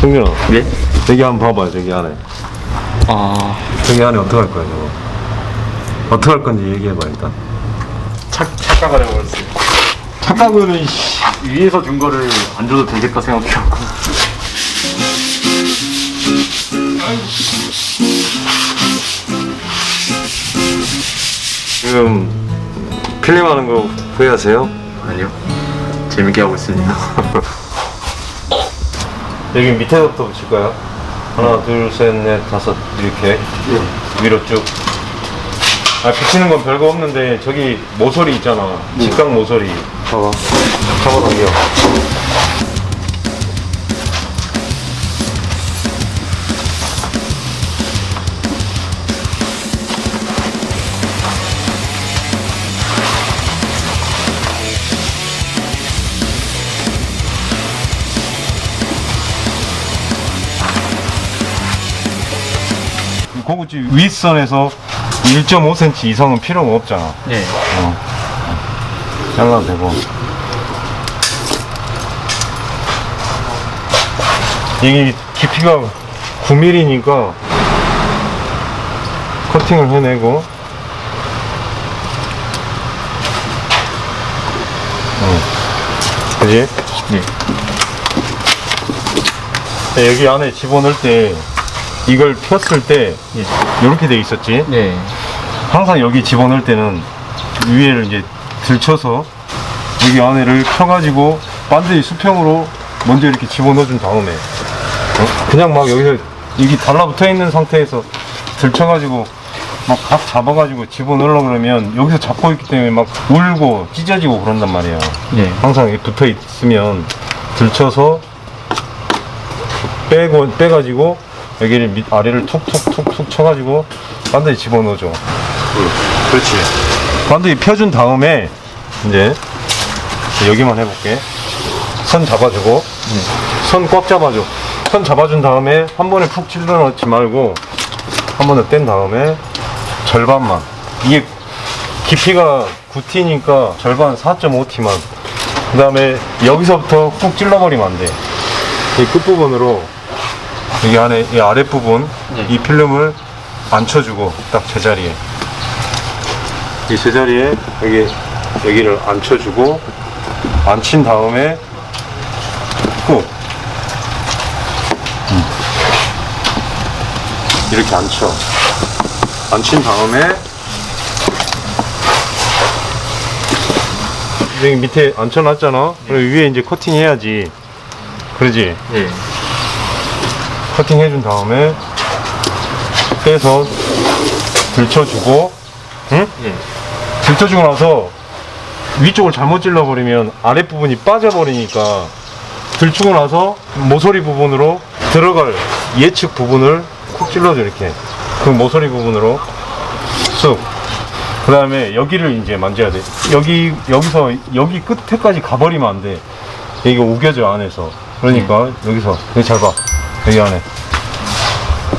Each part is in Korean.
성준아. 네? 여기 한번 봐봐요 저기 안에. 아. 저기 안에 어떻게 할 거야 저거? 어떻게 할 건지 얘기해봐 일단. 착, 착각을 해버렸어요 착각은 씨 위에서 준 거를 안 줘도 되겠다 생각해갖고. 지금 필름하는 거 후회하세요? 아니요. 재밌게 하고 있습니다 여기 밑에서부터 붙일까요? 하나 둘 셋 넷 다섯 이렇게. 위로 쭉. 아, 붙이는 건 별거 없는데 저기 모서리 있잖아. 직각 모서리. 봐봐. 잡아당겨 고구지 윗선에서 1.5cm 이상은 필요가 없잖아 네 잘라도 되고 이게 깊이가 9mm니까 커팅을 해내고 어. 그지? 네. 네, 여기 안에 집어넣을 때 이걸 폈을 때 예. 이렇게 돼 있었지 네. 항상 여기 집어넣을 때는 위에를 이제 들쳐서 여기 안에를 펴가지고 반드시 수평으로 먼저 이렇게 집어넣어준 다음에 어? 그냥 막 여기서 여기 달라붙어 있는 상태에서 들쳐가지고 막 각 잡아가지고 집어넣으려고 그러면 여기서 잡고 있기 때문에 막 울고 찢어지고 그런단 말이에요 네. 항상 붙어 있으면 들쳐서 빼고 빼가지고 여기를 밑 아래를 툭툭툭툭 쳐가지고 반드시 집어넣어줘. 그렇지. 반드시 펴준 다음에 이제 여기만 해볼게. 선 잡아주고 선꽉 잡아줘. 선 잡아준 다음에 한 번에 푹 찔러 넣지 말고 한 번에 뗀 다음에 절반만. 이게 깊이가 9T니까 절반 4.5T만. 그 다음에 여기서부터 푹 찔러버리면 안 돼. 이 끝부분으로 여기 안에 이 아랫부분 네. 이 필름을 앉혀주고 딱 제자리에 이 제자리에 여기 여기를 앉혀주고 앉힌 다음에 꾹 음. 이렇게 앉혀 앉힌 다음에 여기 밑에 앉혀놨잖아 그리고 위에 이제 커팅 해야지 그러지 네. 커팅 해준 다음에 빼서 들쳐주고 응? 네. 들쳐주고 나서 위쪽을 잘못 찔러버리면 아랫부분이 빠져버리니까 들추고 나서 모서리 부분으로 들어갈 예측 부분을 콕 찔러줘 이렇게. 그 모서리 부분으로 쑥 그 다음에 여기를 이제 만져야 돼. 여기 여기서 여기 끝에까지 가버리면 안돼. 여기가 우겨져 안에서. 그러니까 여기서. 여기 잘 봐 여기 안에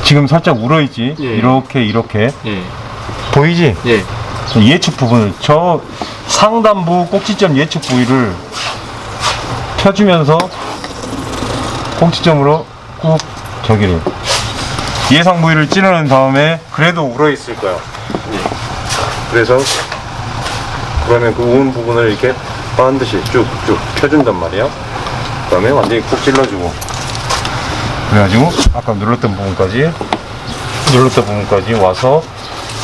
지금 살짝 울어있지 예. 이렇게 이렇게 네. 보이지 네. 예측 부분을 저 상단부 꼭지점 예측 부위를 펴주면서 꼭지점으로 꾹 저기를 예상 부위를 찌르는 다음에 그래도 울어 있을 거야. 그래서 그러면 그 우은 부분을 이렇게 반드시 쭉쭉 펴준단 말이야. 그다음에 완전히 꾹 찔러주고 그래가지고 아까 눌렀던 부분까지 눌렀던 부분까지 와서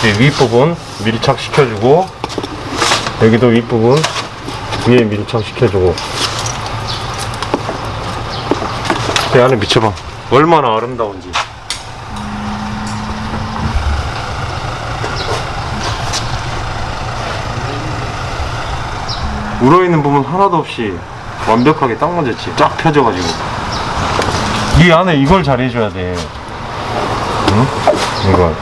이 윗부분 밀착 시켜주고 여기도 윗부분 위에 밀착 시켜주고. 내 안에 미쳐봐. 얼마나 아름다운지. 울어있는 부분 하나도 없이 완벽하게 딱 맞았지. 쫙 펴져가지고 이 안에 이걸 잘 해줘야 돼 응? 이걸